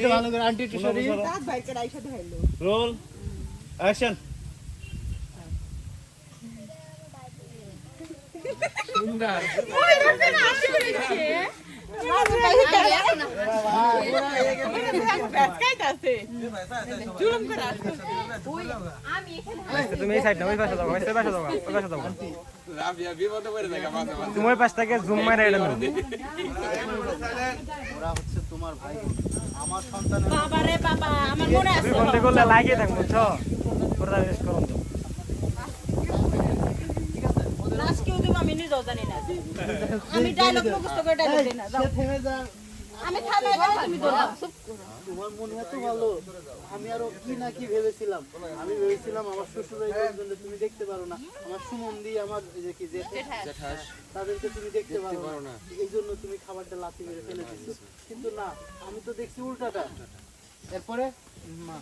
একটু ভালো করে আন্টি একটু সরি রাত বাইকের আইসা ঢাইলো রোল অ্যাকশন। তুমি এই সাইড না ওই পাশে যাও ওই পাশে যাও ওই পাশে যাও তুমি ওই পাশ থেকে জুম মারে এটা ওরা হচ্ছে তোমার ভাই আমার সন্তান বাবা রে বাবা আমার মনে আছে। বলতে করলে লাগিয়ে থাক বুঝছ? ওরা রেস করুন। তো নাচ কেউ দেবো আমি নিজেও জানি না। আমি ডায়লগ মুখস্থ করে ডায়লগ দিই না যাও। থেমে যা আমি থামে গেলে তুমি ধরবা তোমার মনে এত ভালো আমি আরও কি না কি ভেবেছিলাম? আমি ভেবেছিলাম আমার শ্বশুর জন্য তুমি দেখতে পারো না। আমার সুমন আমার যে কি জেঠাস। তাদেরকে তুমি দেখতে পারো না। এই জন্য তুমি খাবারটা লাথি মেরে ফেলে দিচ্ছ কিন্তু না আমি তো দেখছি উল্টাটা। এরপরে? মা